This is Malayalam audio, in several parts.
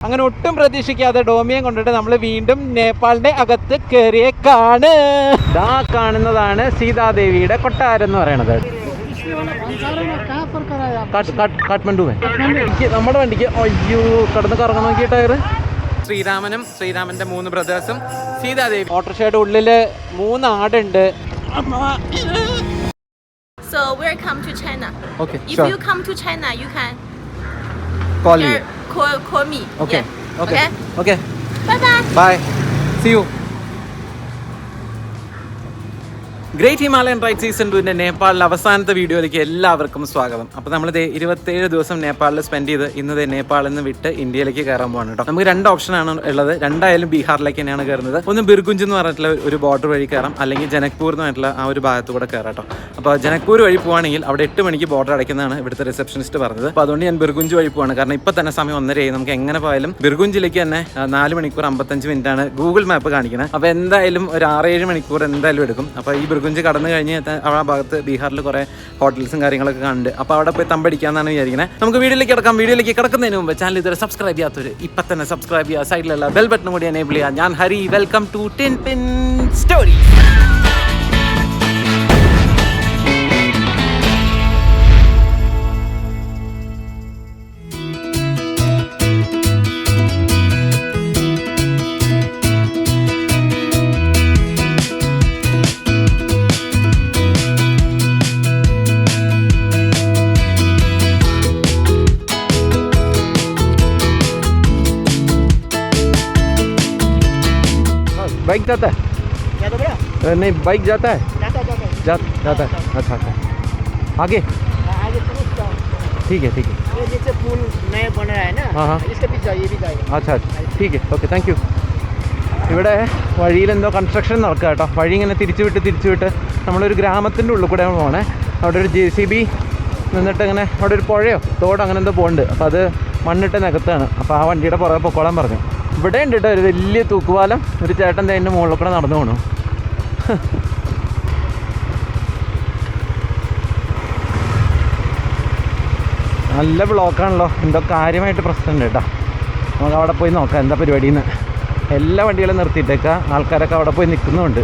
അങ്ങനെ ഒട്ടും പ്രതീക്ഷിക്കാതെ ഡോമിയം കൊണ്ടിട്ട് നമ്മൾ വീണ്ടും നേപ്പാളിന്റെ അകത്ത് കയറിയേക്കാണ് ദാ കാണുന്നതാണ് സീതാദേവിയുടെ കൊട്ടാരം എന്ന് എനിക്ക് നമ്മുടെ വണ്ടിക്ക് അയ്യോ കടന്ന് കറങ്ങാൻ നോക്കിയ ടയർ ശ്രീരാമനും ശ്രീരാമന്റെ മൂന്ന് ബ്രദേഴ്സും സീതാദേവി ഓട്ടോറിക്ഷയുടെ ഉള്ളിൽ മൂന്ന് ആടുണ്ട് So we're come to China. Okay, If sure. you come to China, you can call you. Call, call me. Okay. Yeah. Okay. Okay. Bye bye. Bye. See you. Great Himalayan ride season ടുവിന്റെ നേപ്പാളിലെ അവസാനത്തെ വീഡിയോയിലേക്ക് എല്ലാവർക്കും സ്വാഗതം. അപ്പോൾ നമ്മൾ ദേ ഇരുപത്തേഴ് ദിവസം നേപ്പാളിൽ സ്പെൻഡ് ചെയ്ത് ഇന്ന് ദേ നേപ്പാളിൽ നിന്ന് വിട്ട് ഇന്ത്യയിലേക്ക് കയറാൻ പോകണം കേട്ടോ നമുക്ക് രണ്ട് ഓപ്ഷനാണ് ഉള്ളത്. രണ്ടായാലും ബീഹാറിലേക്ക് തന്നെയാണ് കയറുന്നത്. ഒന്ന് ബിർഗുഞ്ച് എന്ന് പറഞ്ഞിട്ടുള്ള ഒരു ബോർഡർ വഴി കയറാം. അല്ലെങ്കിൽ ജനക്പൂർ എന്ന് പറഞ്ഞിട്ടുള്ള ആ ഒരു ഭാഗത്ത് കൂടെ കയറാം കേട്ടോ അപ്പോൾ ജനക്പൂർ വഴി പോവാണെങ്കിൽ അവിടെ എട്ട് മണിക്ക് ബോർഡർ അടയ്ക്കുന്നതാണ് ഇവിടുത്തെ റിസപ്ഷനിസ്റ്റ് പറഞ്ഞത്. അപ്പോൾ അതുകൊണ്ട് ഞാൻ ബിർഗുഞ്ച് വഴി പോവാണ്. കാരണം ഇപ്പോൾ തന്നെ സമയം ഒന്നരയായി നമുക്ക് എങ്ങനെ പോയാലും ബിർഗുഞ്ചിലേക്ക് തന്നെ നാല് മണിക്കൂർ അമ്പത്തഞ്ച് മിനിറ്റാണ് ഗൂഗിൾ മാപ്പ് കാണിക്കുന്നത് അപ്പോൾ എന്തായാലും ഒരു ആറേഴ് മണിക്കൂർ എന്തായാലും എടുക്കും. അപ്പോൾ ഈ ബിർഗുഞ്ച് കടന്നു കഴിഞ്ഞ് അവിടെ ഭാഗത്ത് ബീഹാറിൽ കുറേ ഹോട്ടൽസും കാര്യങ്ങളൊക്കെ കണ്ട്. അപ്പോൾ അവിടെ പോയി തമ്പടിക്കാന്നാണ് വിചാരിക്കുന്നത് നമുക്ക് വീഡിയോയിലേക്ക് കിടക്കാം. വീഡിയോയിലേക്ക് കിടക്കുന്നതിന് മുമ്പ് ചാനൽ ഇതുവരെ സബ്സ്ക്രൈബ് ചെയ്യാത്തവർ ഇപ്പം തന്നെ സബ്സ്ക്രൈബ് ചെയ്യുക. സൈഡിലുള്ള ബെൽ ബട്ടൺ കൂടി എനേബിൾ ചെയ്യുക. ഞാൻ Hari. Welcome to ten pin story bike जाता है अ, नहीं बाइक जाता है जा, जाता है अच्छा अच्छा आगे ठीक है ठीक है ये नीचे पुल नए बन रहा है ना हाँ, हाँ। इसके पीछे जाइए, ये भी जाएगा अच्छा ठीक है ഓക്കെ താങ്ക് യു ഇവിടെ വഴിയിൽ എന്തോ കൺസ്ട്രക്ഷൻ നടക്കുക കേട്ടോ വഴി ഇങ്ങനെ തിരിച്ചു വിട്ട് തിരിച്ചു വിട്ട് നമ്മളൊരു ഗ്രാമത്തിൻ്റെ ഉള്ളിൽ കൂടെ പോകണേ അവിടെ ഒരു ജെ സി ബി നിന്നിട്ട് ഇങ്ങനെ അവിടെ ഒരു പുഴയോ തോടോ അങ്ങനെ എന്തോ പോകുന്നുണ്ട് അപ്പോൾ അത് മണ്ണിട്ട് നികത്താണ് അപ്പോൾ ആ വണ്ടിയുടെ പുറകെ പൊക്കോളാൻ പറഞ്ഞു ഇവിടെ ഉണ്ട് കേട്ടോ ഒരു വലിയ തൂക്കുപാലം. ഒരു ചേട്ടൻ തേന്റെ മുകളിൽ കൂടെ നടന്നു പോണു. നല്ല ബ്ലോക്കാണല്ലോ. എന്തോ കാര്യമായിട്ട് പ്രശ്നമുണ്ട് കേട്ടോ നമുക്ക് അവിടെ പോയി നോക്കാം. എന്താ പരിപാടിന്ന്. എല്ലാ വണ്ടികളും നിർത്തിയിട്ടേക്കാം. ആൾക്കാരൊക്കെ അവിടെ പോയി നിൽക്കുന്നുണ്ട്.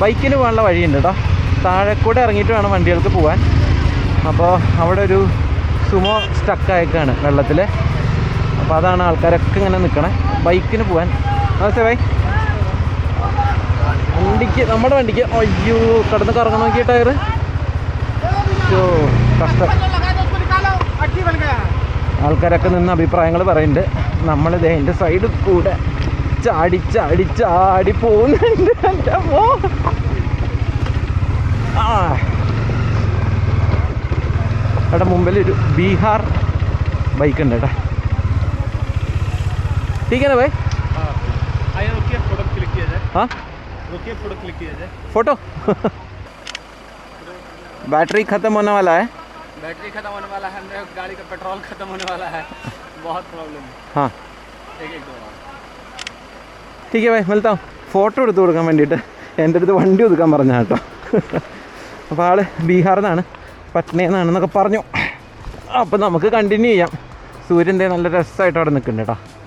ബൈക്കിന് പോകാനുള്ള വഴിയുണ്ട് കേട്ടോ താഴെ കൂടെ ഇറങ്ങിയിട്ട് വേണം വണ്ടികൾക്ക് പോകാൻ. അപ്പോൾ അവിടെ ഒരു സുമോ സ്റ്റക്കായേക്കാണ് വെള്ളത്തിൽ അപ്പോൾ അതാണ് ആൾക്കാരൊക്കെ ഇങ്ങനെ നിൽക്കണേ ബൈക്കിന് പോകാൻ. നമസ്തേ ബൈ. വണ്ടിക്ക് നമ്മുടെ വണ്ടിക്ക്. അയ്യോ കിടന്ന് കറങ്ങാൻ നോക്കിയ ടയർ അയ്യോ കഷ്ടം. ആൾക്കാരൊക്കെ നിന്ന് അഭിപ്രായങ്ങൾ പറയുന്നുണ്ട്. നമ്മളിത് എന്റെ സൈഡിൽ കൂടെ ചാടി ചാടി ചാടി പോകുന്നുണ്ട്. എന്റെ അമ്മോ. ആ അവിടെ മുമ്പിൽ ഒരു ബീഹാർ ബൈക്ക് ഉണ്ട് കേട്ടോ ठीक है ना भाई आइए रुकिए फोटो क्लिक किया जाए हाँ रुकिए फोटो क्लिक किया जाए फोटो बैटरी ख़त्म होने वाला है बैटरी खत्म होने वाला है मेरे गाड़ी का पेट्रोल खत्म होने वाला है बहुत प्रॉब्लम है हाँ एक एक दो बार ठीक है भाई मिलता हूँ ഫോട്ടോ എടുത്ത് കൊടുക്കാൻ വേണ്ടിയിട്ട് എൻ്റെ അടുത്ത് വണ്ടി ഒതുക്കാൻ പറഞ്ഞ കേട്ടോ അപ്പോൾ ആൾ ബീഹാറിൽ നിന്നാണ് പട്നയിൽ നിന്നാണെന്നൊക്കെ പറഞ്ഞു. അപ്പോൾ നമുക്ക് കണ്ടിന്യൂ ചെയ്യാം. സൂര്യന്റെ നല്ല രസമായിട്ട് അവിടെ നിൽക്കുന്നുണ്ട് കേട്ടോ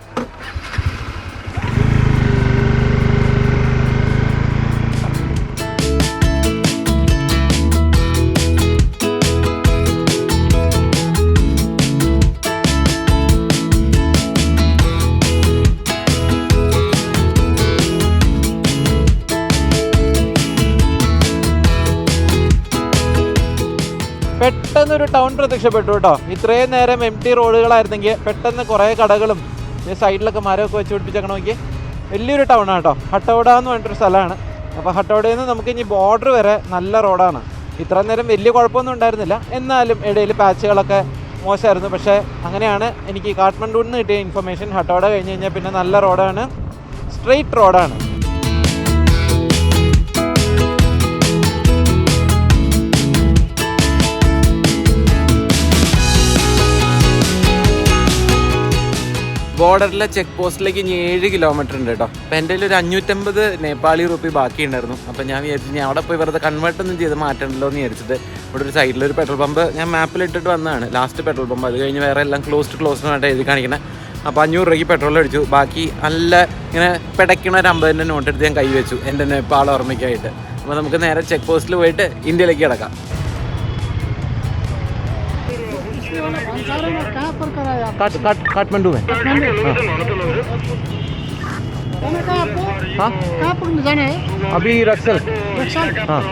പ്രത്യക്ഷപ്പെട്ടു കേട്ടോ. ഇത്രയും നേരം എം ടി റോഡുകളായിരുന്നെങ്കിൽ പെട്ടെന്ന് കുറേ കടകളും സൈഡിലൊക്കെ മരമൊക്കെ വെച്ച് പിടിപ്പിച്ചേക്കണം നോക്കി വലിയൊരു ടൗണാണ് കേട്ടോ. ഹട്ടോട എന്ന് പറഞ്ഞിട്ടൊരു സ്ഥലമാണ്. അപ്പോൾ ഹട്ടോടയിൽ നിന്ന് നമുക്ക് ഇനി ബോർഡർ വരെ നല്ല റോഡാണ് ഇത്ര നേരം വലിയ കുഴപ്പമൊന്നും ഉണ്ടായിരുന്നില്ല. എന്നാലും ഇടയിൽ പാച്ചുകളൊക്കെ മോശമായിരുന്നു. പക്ഷേ അങ്ങനെയാണ് എനിക്ക് കാഠ്മണ്ഡുവിൽ നിന്ന് കിട്ടിയ ഇൻഫർമേഷൻ ഹട്ടോട കഴിഞ്ഞ് കഴിഞ്ഞാൽ പിന്നെ നല്ല റോഡാണ് സ്ട്രെയിറ്റ് റോഡാണ് ബോർഡറിലെ ചെക്ക് പോസ്റ്റിലേക്ക് ഇനി ഏഴ് കിലോമീറ്റർ ഉണ്ട് കേട്ടോ അപ്പം എന്റെ ഒരു അഞ്ഞൂറ്റമ്പത് നേപ്പാളി റുപ്പി ബാക്കിയുണ്ടായിരുന്നു. അപ്പം ഞാൻ വിചാരിച്ചു ഞാൻ അവിടെ പോയി വെറുതെ കൺവേർട്ട് ഒന്നും ചെയ്ത് മാറ്റണ്ടല്ലോ എന്ന് വിചാരിച്ചിട്ട് ഇവിടെ ഒരു സൈഡിൽ ഒരു പെട്രോൾ പമ്പ് ഞാൻ മാപ്പിൽ ഇട്ടിട്ട് വന്നതാണ്. ലാസ്റ്റ് പെട്രോൾ പമ്പ് അത് കഴിഞ്ഞ് വേറെ എല്ലാം ക്ലോസ്ഡ് ക്ലോസ്ഡ് ആയിട്ട് എഴുതി കാണിക്കണം. അപ്പോൾ അഞ്ഞൂറ് രൂപയ്ക്ക് പെട്രോൾ അടിച്ചു. ബാക്കി നല്ല ഇങ്ങനെ പിടയ്ക്കണ ഒരു അമ്പതിന്റെ നോട്ട് എടുത്ത് ഞാൻ കൈ വെച്ചു. എന്റെ നേപ്പാൾ ഓർമ്മയ്ക്കായിട്ട്. അപ്പോൾ നമുക്ക് നേരെ ചെക്ക് പോസ്റ്റിൽ പോയിട്ട് ഇന്ത്യയിലേക്ക് കിടക്കാം. काठमांडू में हाँ कहाँ पर जाना है अभी रक्सल हाँ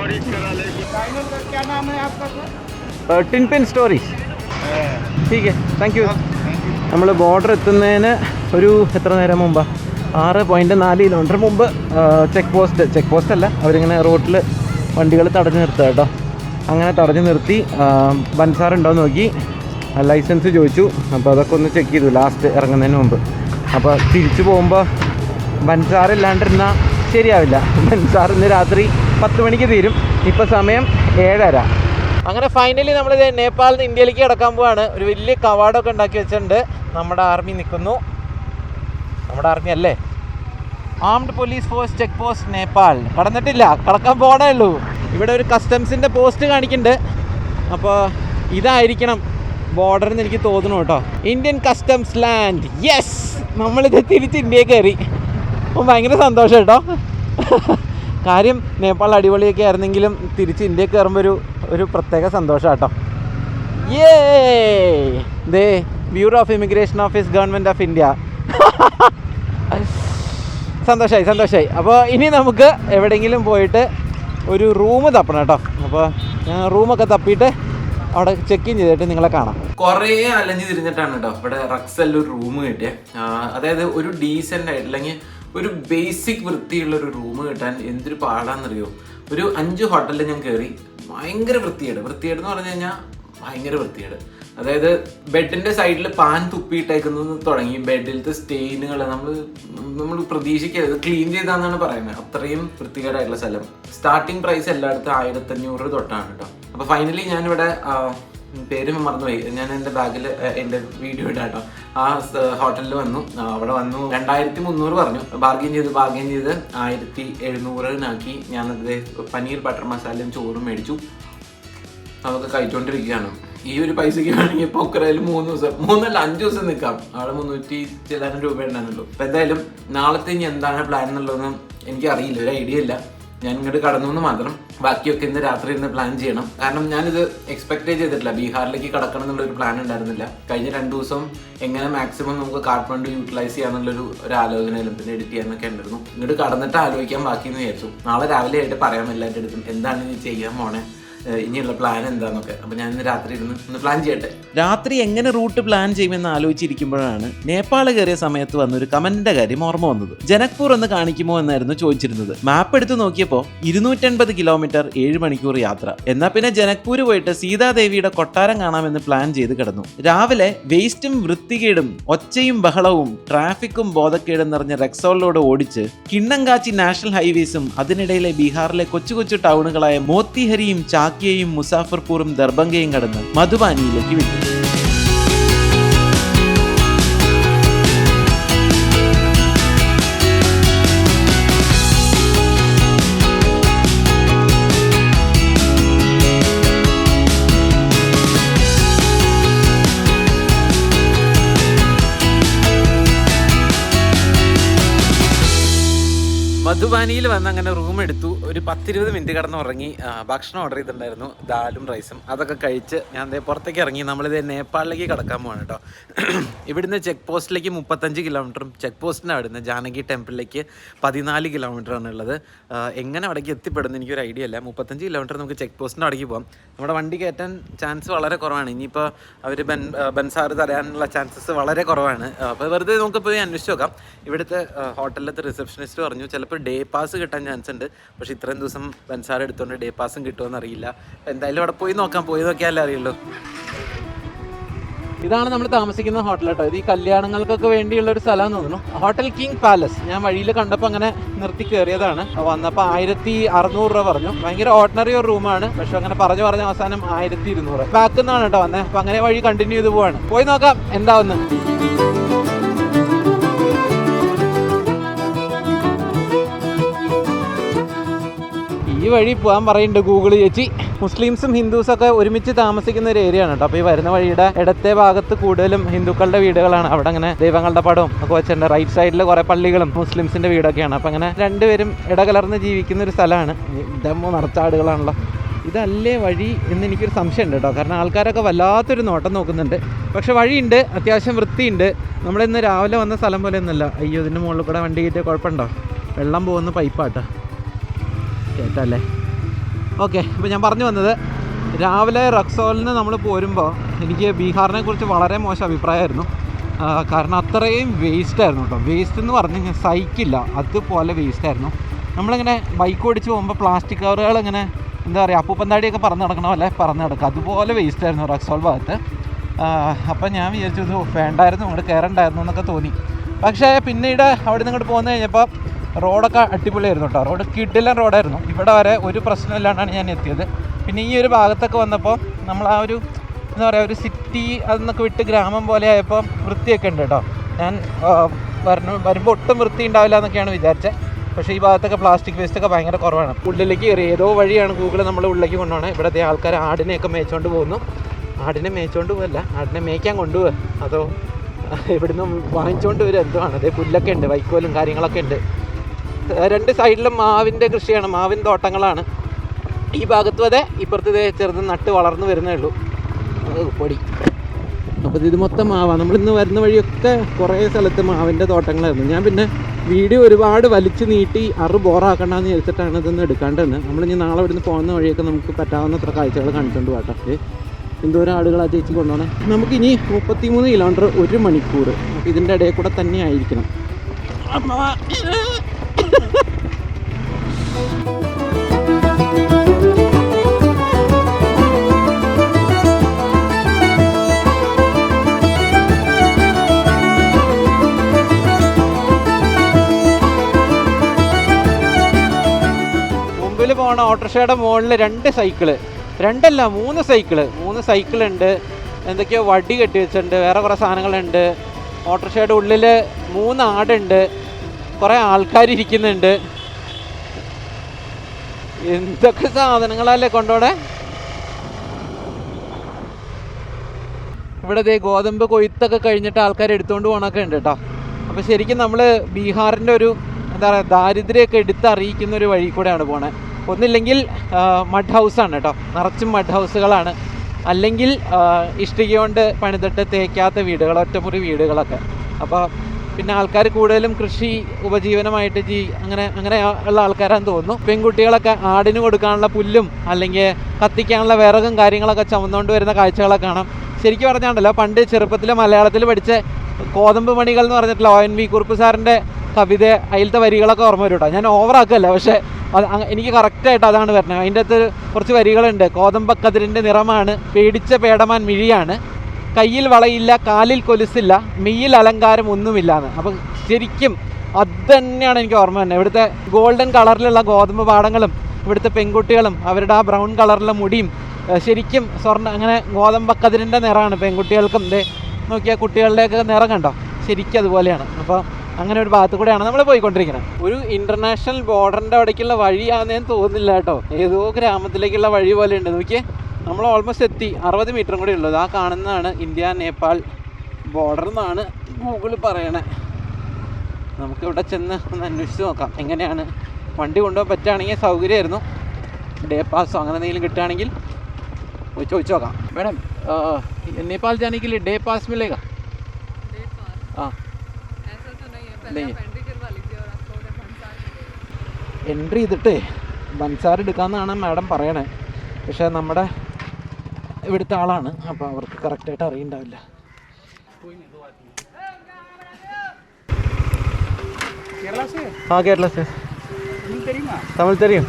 क्या नाम है आपका सर ടിൻ പിൻ സ്റ്റോറീസ് ठीक है താങ്ക് യു നമ്മൾ ബോർഡർ എത്തുന്നതിന് ഒരു എത്ര നേരം മുമ്പാ ആറ് പോയിൻറ്റ് നാല് കിലോമീറ്റർ മുമ്പ് ചെക്ക് പോസ്റ്റ് ചെക്ക് പോസ്റ്റ് അല്ല അവരിങ്ങനെ റോട്ടിൽ വണ്ടികൾ തടഞ്ഞു നിർത്തുക കേട്ടോ അങ്ങനെ തടഞ്ഞു നിർത്തി ബൻസാർ ഉണ്ടോ എന്ന് നോക്കി ലൈസൻസ് ചോദിച്ചു. അപ്പോൾ അതൊക്കെ ഒന്ന് ചെക്ക് ചെയ്തു. ലാസ്റ്റ് ഇറങ്ങുന്നതിന് മുമ്പ്. അപ്പോൾ തിരിച്ചു പോകുമ്പോൾ ബൻസാറില്ലാണ്ടിരുന്നാൽ ശരിയാവില്ല. ബൻസാർ ഇന്ന് രാത്രി പത്ത് മണിക്ക് തീരും. ഇപ്പോൾ സമയം ഏഴര. അങ്ങനെ ഫൈനലി നമ്മൾ നേപ്പാളിൽ നിന്ന് ഇന്ത്യയിലേക്ക് കിടക്കാൻ പോവാണ്. ഒരു വലിയ കവാടമൊക്കെ ഉണ്ടാക്കി വെച്ചിട്ടുണ്ട്. നമ്മുടെ ആർമി നിൽക്കുന്നു. നമ്മുടെ ആർമി അല്ലേ? Armed police force check post Nepal. കടന്നിട്ടില്ല. കടക്കാൻ പോകണേ ഉള്ളൂ. ഇവിടെ ഒരു കസ്റ്റംസിന്റെ പോസ്റ്റ് കാണിക്കുന്നുണ്ട്. അപ്പോൾ ഇതായിരിക്കണം ബോർഡർ എന്ന് എനിക്ക് തോന്നുന്നു കേട്ടോ. ഇന്ത്യൻ കസ്റ്റംസ് ലാൻഡ് യെസ് നമ്മളിത് തിരിച്ച് ഇന്ത്യയിൽ കയറി. അപ്പോൾ ഭയങ്കര സന്തോഷം കേട്ടോ. കാര്യം നേപ്പാൾ അടിപൊളിയൊക്കെ ആയിരുന്നെങ്കിലും തിരിച്ച് ഇന്ത്യയിൽ കയറുമ്പോൾ ഒരു ഒരു പ്രത്യേക സന്തോഷം കേട്ടോ. ഏ ദേ bureau of immigration office government of India സന്തോഷമായി സന്തോഷമായി അപ്പോൾ ഇനി നമുക്ക് എവിടെയെങ്കിലും പോയിട്ട് ഒരു റൂം തപ്പണം കേട്ടോ. അപ്പോൾ റൂമൊക്കെ തപ്പിയിട്ട് അവിടെ ചെക്ക് ഇൻ ചെയ്തിട്ട് നിങ്ങളെ കാണാം. കുറേ അലഞ്ഞ് തിരിഞ്ഞിട്ടാണ് കേട്ടോ ഇവിടെ റക്സലിൽ ഒരു റൂം കിട്ടിയത് അതായത് ഒരു ഡീസന്റ് ആയിട്ട് അല്ലെങ്കിൽ ഒരു ബേസിക് വൃത്തിയുള്ള ഒരു റൂം കിട്ടാൻ എന്തൊരു പാടാന്നറിയോ? ഒരു അഞ്ച് ഹോട്ടലിൽ ഞാൻ കയറി ഭയങ്കര വൃത്തിയേട് വൃത്തിയേട് എന്ന് പറഞ്ഞു കഴിഞ്ഞാൽ ഭയങ്കര വൃത്തിയേട് അതായത് ബെഡിന്റെ സൈഡിൽ പാൻ തുപ്പിയിട്ടേക്കുന്നത് തുടങ്ങി. ബെഡിലത്തെ സ്റ്റെയിനുകൾ നമ്മൾ നമ്മൾ പ്രതീക്ഷിക്കരുത്. ക്ലീൻ ചെയ്താന്നാണ് പറയുന്നത്. അത്രയും വൃത്തികേടായിട്ടുള്ള സ്ഥലം. സ്റ്റാർട്ടിംഗ് പ്രൈസ് എല്ലായിടത്തും ആയിരത്തഞ്ഞൂറ് തൊട്ടാണ് കേട്ടോ. അപ്പോൾ ഫൈനലി ഞാനിവിടെ പേര് മറന്നുപോയി. ഞാൻ എന്റെ ബാഗിൽ എന്റെ വീഡിയോ ഇടാട്ടോ ആ ഹോട്ടലിൽ വന്നു. അവിടെ വന്നു. രണ്ടായിരത്തി മുന്നൂറ് പറഞ്ഞു. ബാർഗെയിൻ ചെയ്ത് ബാർഗെയിൻ ചെയ്ത് ആയിരത്തി എഴുന്നൂറിനാക്കി ഞാനത് പനീർ ബട്ടർ മസാലയും ചോറും മേടിച്ചു. അതൊക്കെ കഴിച്ചുകൊണ്ടിരിക്കുകയാണ് ഈ ഒരു പൈസക്ക് വേണമെങ്കിൽ പൊക്കറയിൽ മൂന്ന് ദിവസം മൂന്നല്ല അഞ്ച് ദിവസം നിൽക്കാം. അവിടെ മുന്നൂറ്റി ചില്ലായിരം രൂപ ഉണ്ടായിരുന്നുള്ളൂ. അപ്പം എന്തായാലും നാളത്തെ ഇനി എന്താണ് പ്ലാൻ എന്നുള്ളതൊന്നും എനിക്ക് അറിയില്ല ഒരു ഐഡിയ ഇല്ല. ഞാൻ ഇങ്ങോട്ട് കടന്നു എന്ന് മാത്രം. ബാക്കിയൊക്കെ ഇന്ന് രാത്രി ഇരുന്ന് പ്ലാൻ ചെയ്യണം. കാരണം ഞാനിത് എക്സ്പെക്ട് ചെയ്തിട്ടില്ല. ബീഹാറിലേക്ക് കടക്കണം എന്നുള്ള ഒരു പ്ലാൻ ഉണ്ടായിരുന്നില്ല. കഴിഞ്ഞ രണ്ട് ദിവസം എങ്ങനെ മാക്സിമം നമുക്ക് കാഠ്മണ്ഡു യൂട്ടിലൈസ് ചെയ്യാന്നുള്ളൊരു ഒരു ആലോചനയിലും പിന്നെ എഡിറ്റ് ചെയ്യാനൊക്കെ ഉണ്ടായിരുന്നു. ഇങ്ങോട്ട് കടന്നിട്ട് ആലോചിക്കാൻ ബാക്കി എന്ന് വിചാരിച്ചു. നാളെ രാവിലെ ആയിട്ട് പറയാൻ എല്ലാവരുടെ അടുത്തും. എന്താണ് ഇനി ചെയ്യാൻ പോണേ? ഇനിയുള്ള പ്ലാൻ എന്താന്നൊക്കെ. അപ്പൊ ഞാൻ ഇന്ന് രാത്രി ഇരുന്ന് ഒന്ന് പ്ലാൻ ചെയ്യട്ടെ. രാത്രി എങ്ങനെ റൂട്ട് പ്ലാൻ ചെയ്യുമെന്ന് ആലോചിച്ചിരിക്കുമ്പോഴാണ് നേപ്പാൾ കയറിയ സമയത്ത് വന്നൊരു കമന്റിന്റെ കാര്യം ഓർമ്മ വന്നത്. ജനക്പൂർ ഒന്ന് കാണിക്കുമോ എന്നായിരുന്നു ചോദിച്ചിരുന്നത്. മാപ്പ് എടുത്ത് നോക്കിയപ്പോൾ ഇരുന്നൂറ്റൻപത് കിലോമീറ്റർ ഏഴ് മണിക്കൂർ യാത്ര. എന്നാ പിന്നെ ജനക്പൂർ പോയിട്ട് സീതാദേവിയുടെ കൊട്ടാരം കാണാമെന്ന് പ്ലാൻ ചെയ്ത് കിടന്നു. രാവിലെ വേസ്റ്റും വൃത്തികേടും ഒച്ചയും ബഹളവും ട്രാഫിക്കും ബോധക്കേടും നിറഞ്ഞ റെക്സോളിലൂടെ ഓടിച്ച് കിണ്ണങ്കാച്ചി നാഷണൽ ഹൈവേസും അതിനിടയിലെ ബീഹാറിലെ കൊച്ചു കൊച്ചു ടൗണുകളായ മോത്തിഹരിയും ചാക്കിയയും മുസാഫർപൂറും ദർബംഗയും കടന്ന് മധുബാനിയിലേക്ക് വിട്ടു. മധുബാനിയിൽ വന്ന് അങ്ങനെ റൂം എടുത്തു. ഒരു പത്തിരുപത് മിനിറ്റ് കടന്ന് ഉറങ്ങി ഭക്ഷണം ഓർഡർ ചെയ്തിട്ടുണ്ടായിരുന്നു. ദാലും റൈസും. അതൊക്കെ കഴിച്ച് ഞാൻ ദേ പുറത്തേക്ക് ഇറങ്ങി. നമ്മളിത് നേപ്പാളിലേക്ക് കടക്കാൻ പോവാണ് കേട്ടോ ഇവിടുന്ന് ചെക്ക് പോസ്റ്റിലേക്ക് മുപ്പത്തഞ്ച് കിലോമീറ്ററും ചെക്ക് പോസ്റ്റിന്റെ അവിടുന്ന് ജാനകി ടെമ്പിളിലേക്ക് പതിനാല് കിലോമീറ്ററാണ് ഉള്ളത്. എങ്ങനെ അവിടേക്ക് എത്തിപ്പെടുന്നു എനിക്കൊരു ഐഡിയ അല്ല മുപ്പത്തഞ്ച് കിലോമീറ്റർ നമുക്ക് ചെക്ക് പോസ്റ്റിന്റെ അവിടേക്ക് പോകാം നമ്മുടെ വണ്ടി കയറ്റാൻ ചാൻസ് വളരെ കുറവാണ്. ഇനിയിപ്പോൾ അവർ ബൻ ബൻസാർ തരാനുള്ള ചാൻസസ് വളരെ കുറവാണ്. അപ്പോൾ വെറുതെ നമുക്ക് പോയി അന്വേഷിച്ച് നോക്കാം. ഇവിടുത്തെ ഹോട്ടലിലത്തെ റിസപ്ഷനിസ്റ്റ് പറഞ്ഞു ചിലപ്പോൾ ഡേ പാസ് കിട്ടാൻ ചാൻസ് ഉണ്ട്. പക്ഷെ ഇത്രയും ദിവസം ബൻസാർ എടുത്തോണ്ട് ഡേ പാസും കിട്ടുമെന്ന് അറിയില്ല. എന്തായാലും അവിടെ പോയി നോക്കാം. പോയി നോക്കിയാലേ അറിയുള്ളൂ. ഇതാണ് നമ്മൾ താമസിക്കുന്ന ഹോട്ടൽ കേട്ടോ. ഇത് ഈ കല്യാണങ്ങൾക്കൊക്കെ വേണ്ടിയുള്ള ഒരു സ്ഥലം തോന്നുന്നു. ഹോട്ടൽ കിങ് പാലസ് ഞാൻ വഴിയിൽ കണ്ടപ്പോൾ അങ്ങനെ നിർത്തി കയറിയതാണ് വന്നപ്പോൾ ആയിരത്തി അറുന്നൂറ് രൂപ പറഞ്ഞു. ഭയങ്കര ഓർഡിനറി ഒരു റൂമാണ് പക്ഷെ അങ്ങനെ പറഞ്ഞു പറഞ്ഞ അവസാനം ആയിരത്തി ഇരുന്നൂറ്. ബാക്കിൽ നിന്നാണ് കേട്ടോ വന്നത് അപ്പം അങ്ങനെ വഴി കണ്ടിന്യൂ ചെയ്ത് പോവാണ്. പോയി നോക്കാം. എന്താവുന്നു? വഴി പോകാൻ പറയുന്നുണ്ട് ഗൂഗിൾ ചേച്ചി. മുസ്ലിംസും ഹിന്ദുസും ഒക്കെ ഒരുമിച്ച് താമസിക്കുന്ന ഒരു ഏരിയ ആണ് കേട്ടോ. അപ്പോൾ ഈ വരുന്ന വഴിയുടെ ഇടത്തെ ഭാഗത്ത് കൂടുതലും ഹിന്ദുക്കളുടെ വീടുകളാണ്. അവിടെ അങ്ങനെ ദൈവങ്ങളുടെ പടവും ഒക്കെ വെച്ചിട്ടുണ്ട്. റൈറ്റ് സൈഡിൽ കുറേ പള്ളികളും മുസ്ലിംസിന്റെ വീടൊക്കെയാണ്. അപ്പോൾ അങ്ങനെ രണ്ടുപേരും ഇടകലർന്ന് ജീവിക്കുന്ന ഒരു സ്ഥലമാണ്. ഡമ്മോ നടത്താടുകളാണല്ലോ. ഇതല്ലേ വഴി എന്ന് എനിക്കൊരു സംശയമുണ്ട് കേട്ടോ. കാരണം ആൾക്കാരൊക്കെ വല്ലാത്തൊരു നോട്ടം നോക്കുന്നുണ്ട്. പക്ഷെ വഴിയുണ്ട് അത്യാവശ്യം വൃത്തിയുണ്ട്. നമ്മളിന്ന് രാവിലെ വന്ന സ്ഥലം പോലെ ഒന്നുമല്ല അയ്യോ ഇതിന്റെ മുകളിൽ കൂടെ വണ്ടി കയറ്റിയ കുഴപ്പമുണ്ടോ? വെള്ളം പോകുന്ന പൈപ്പാട്ടോ കേട്ടല്ലേ? ഓക്കെ അപ്പോൾ ഞാൻ പറഞ്ഞു വന്നത് രാവിലെ റക്സോലിന് നമ്മൾ പോരുമ്പോൾ എനിക്ക് ബീഹാറിനെ കുറിച്ച് വളരെ മോശം അഭിപ്രായമായിരുന്നു. കാരണം അത്രയും വേസ്റ്റ് ആയിരുന്നു കേട്ടോ. വേസ്റ്റ് എന്ന് പറഞ്ഞു കഴിഞ്ഞാൽ സൈക്കില്ല അതുപോലെ വേസ്റ്റ് ആയിരുന്നു. നമ്മളിങ്ങനെ ബൈക്ക് ഓടിച്ച് പോകുമ്പോൾ പ്ലാസ്റ്റിക് കവറുകൾ ഇങ്ങനെ എന്താ പറയുക അപ്പൂപ്പന്താടിയൊക്കെ പറന്ന് നടക്കണ പോലെ പറന്ന് നടക്കുക അതുപോലെ വേസ്റ്റ് ആയിരുന്നു റക്സോൾ ഭാഗത്ത്. അപ്പം ഞാൻ വിചാരിച്ചു വേണ്ടായിരുന്നു ഇങ്ങോട്ട് കയറണ്ടായിരുന്നു എന്നൊക്കെ തോന്നി. പക്ഷേ പിന്നീട് അവിടെ നിന്ന് ഇങ്ങോട്ട് പോന്നു കഴിഞ്ഞപ്പോൾ റോഡൊക്കെ അടിപൊളിയായിരുന്നു കേട്ടോ. റോഡ് കിഡിലൻ റോഡായിരുന്നു. ഇവിടെ വരെ ഒരു പ്രശ്നമില്ലാണ്ടാണ് ഞാൻ എത്തിയത്. പിന്നെ ഈ ഒരു ഭാഗത്തൊക്കെ വന്നപ്പോൾ നമ്മൾ ആ ഒരു എന്താ പറയുക ഒരു സിറ്റി അതൊന്നൊക്കെ വിട്ട് ഗ്രാമം പോലെ ആയപ്പോൾ വൃത്തിയൊക്കെ ഉണ്ട് കേട്ടോ. ഞാൻ വരണം വരുമ്പോൾ ഒട്ടും വൃത്തി ഉണ്ടാവില്ല എന്നൊക്കെയാണ് വിചാരിച്ചത്. പക്ഷേ ഈ ഭാഗത്തൊക്കെ പ്ലാസ്റ്റിക് വേസ്റ്റ് ഒക്കെ ഭയങ്കര കുറവാണ്. ഉള്ളിലേക്ക് കയറി ഏതോ വഴിയാണ് ഗൂഗിൾ നമ്മൾ ഉള്ളിലേക്ക് കൊണ്ടുപോകണം. ഇവിടുത്തെ ആൾക്കാർ ആടിനെയൊക്കെ മേച്ചുകൊണ്ട് പോകുന്നു. ആടിനെ മേച്ചുകൊണ്ട് പോകല്ല ആടിനെ മേയ്ക്കാൻ കൊണ്ടുപോകുക അതോ ഇവിടുന്ന് വാങ്ങിച്ചുകൊണ്ട് വരും. എന്തോ ആണ്. അതേ പുല്ലൊക്കെ ഉണ്ട് വൈക്കോലും കാര്യങ്ങളൊക്കെ ഉണ്ട്. രണ്ട് സൈഡിലും മാവിന്റെ കൃഷിയാണ് മാവിൻ തോട്ടങ്ങളാണ്. ഈ ഭാഗത്തും അതെ ഇപ്പുറത്ത് ചെറുത് നട്ട് വളർന്നു വരുന്നേ ഉള്ളൂ. പൊടി. അപ്പോൾ ഇത് മൊത്തം മാവാണ് നമ്മളിന്ന് വരുന്ന വഴിയൊക്കെ കുറേ സ്ഥലത്ത് മാവിന്റെ തോട്ടങ്ങളായിരുന്നു. ഞാൻ പിന്നെ വീഡിയോ ഒരുപാട് വലിച്ചു നീട്ടി അറു ബോറാക്കണ്ടെന്ന് വിചാരിച്ചിട്ടാണ് ഇതൊന്നും നമ്മൾ നമ്മളിനി നാളെ ഇവിടുന്ന് പോകുന്ന വഴിയൊക്കെ നമുക്ക് പറ്റാവുന്നത്ര കാഴ്ചകൾ കണ്ടിട്ടുണ്ട് കേട്ടോ എന്തോരം ആളുകൾ ചേച്ചി കൊണ്ടുപോകണം നമുക്കിനി മുപ്പത്തിമൂന്ന് കിലോമീറ്റർ ഒരു മണിക്കൂർ. ഇതിന്റെ ഇടയിൽ കൂടെ തന്നെ ആയിരിക്കണം. പോണ ഓട്ടോറിക്ഷയുടെ മുകളിൽ രണ്ട് സൈക്കിൾ. രണ്ടല്ല മൂന്ന് സൈക്കിൾ. മൂന്ന് സൈക്കിളുണ്ട്. എന്തൊക്കെയോ വടി കെട്ടി വെച്ചിട്ടുണ്ട്. വേറെ കുറേ സാധനങ്ങളുണ്ട്. ഓട്ടോറിക്ഷയുടെ ഉള്ളിൽ മൂന്ന് ആടുണ്ട്. കുറേ ആൾക്കാർ ഇരിക്കുന്നുണ്ട്. എന്തൊക്കെ സാധനങ്ങളല്ലേ കൊണ്ടോടെ ഇവിടെ ദേ ഗോതമ്പ് കൊയ്ത്തൊക്കെ കഴിഞ്ഞിട്ട് ആൾക്കാർ എടുത്തുകൊണ്ട് പോകണൊക്കെ ഉണ്ട് കേട്ടോ അപ്പോൾ ശരിക്കും നമ്മൾ ബീഹാറിന്റെ ഒരു എന്താ പറയുക ദാരിദ്ര്യമൊക്കെ എടുത്തറിയിക്കുന്ന ഒരു വഴി കൂടെയാണ് പോണേ. ഒന്നില്ലെങ്കിൽ മഡ് ഹൗസാണ് കേട്ടോ. നിറച്ചും മഡ് ഹൗസുകളാണ് അല്ലെങ്കിൽ ഇഷ്ടിക കൊണ്ട് പണിതിട്ട് തേക്കാത്ത വീടുകൾ ഒറ്റമുറി വീടുകളൊക്കെ. അപ്പോൾ പിന്നെ ആൾക്കാർ കൂടുതലും കൃഷി ഉപജീവനമായിട്ട് ജീ അങ്ങനെ അങ്ങനെ ഉള്ള ആൾക്കാരാന്ന് തോന്നുന്നു. പെൺകുട്ടികളൊക്കെ ആടിന് കൊടുക്കാനുള്ള പുല്ലും അല്ലെങ്കിൽ കത്തിക്കാനുള്ള വിറകും കാര്യങ്ങളൊക്കെ ചുമന്നുകൊണ്ട് വരുന്ന കാഴ്ചകളൊക്കെ കാണാം. ശരിക്കും പറഞ്ഞാണ്ടല്ലോ പണ്ട് ചെറുപ്പത്തിൽ മലയാളത്തിൽ പഠിച്ച കോതമ്പ് മണികൾ എന്ന് പറഞ്ഞിട്ടുള്ള ഒ എൻ വി കുറുപ്പ് സാറിന്റെ കവിത അതിലത്തെ വരികളൊക്കെ ഓർമ്മ വരും കേട്ടോ. ഞാൻ ഓവറാക്കല്ല പക്ഷേ അത് എനിക്ക് കറക്റ്റായിട്ട് അതാണ് വരണത്. അതിന്റെ അകത്ത് കുറച്ച് വരികളുണ്ട്. കോതമ്പക്കതിരിന്റെ നിറമാണ്. പേടിച്ച പേടമാൻ മിഴിയാണ്. കയ്യിൽ വളയില്ല കാലിൽ കൊലുസില്ല മെയ്യിൽ അലങ്കാരം ഒന്നുമില്ല എന്ന് അപ്പം ശരിക്കും അത് തന്നെയാണ് എനിക്ക് ഓർമ്മ തന്നെ ഇവിടുത്തെ ഗോൾഡൻ കളറിലുള്ള ഗോതമ്പ് പാടങ്ങളും ഇവിടുത്തെ പെൺകുട്ടികളും അവരുടെ ആ ബ്രൗൺ കളറിലെ മുടിയും ശരിക്കും സ്വർണ അങ്ങനെ ഗോതമ്പക്കതിരിന്റെ നിറമാണ് പെൺകുട്ടികൾക്കും ഇതേ നോക്കിയാൽ കുട്ടികളുടെയൊക്കെ നിറം കണ്ടോ? ശരിക്കും അതുപോലെയാണ്. അപ്പോൾ അങ്ങനെ ഒരു ഭാഗത്ത് കൂടെയാണ് നമ്മൾ പോയിക്കൊണ്ടിരിക്കുന്നത്. ഒരു ഇന്റർനാഷണൽ ബോർഡറിന്റെ അവിടേക്കുള്ള വഴിയാണെന്ന് തോന്നുന്നില്ല കേട്ടോ. ഏതോ ഗ്രാമത്തിലേക്കുള്ള വഴി പോലെ ഉണ്ട്. നോക്കിയേ നമ്മൾ ഓൾമോസ്റ്റ് എത്തി. അറുപത് മീറ്ററും കൂടി ഉള്ളത് ആ കാണുന്നതാണ് ഇന്ത്യ നേപ്പാൾ ബോർഡർ എന്നാണ് ഗൂഗിൾ പറയണേ. നമുക്ക് ഇവിടെ ചെന്ന് ഒന്ന് അന്വേഷിച്ച് നോക്കാം. എങ്ങനെയാണ്? വണ്ടി കൊണ്ടുപോകാൻ പറ്റുകയാണെങ്കിൽ സൗകര്യമായിരുന്നു. ഡേ പാസ്സോ അങ്ങനെ എന്തെങ്കിലും കിട്ടുകയാണെങ്കിൽ ചോദിച്ചു നോക്കാം. മേഡം നേപ്പാൾ ജാനിക്കിൽ ഡേ പാസ് മില്ലേക്കാ ആ. എൻട്രി ചെയ്തിട്ടേ ബൻസാർ എടുക്കാമെന്നാണ് മാഡം പറയണേ. പക്ഷേ നമ്മുടെ ഇവിടുത്തെ ആളാണ് അപ്പൊ അവർക്ക് കറക്റ്റായിട്ട് അറിയണ്ടാവില്ല. ആ കേരള സർ തമിഴ് തെരയും.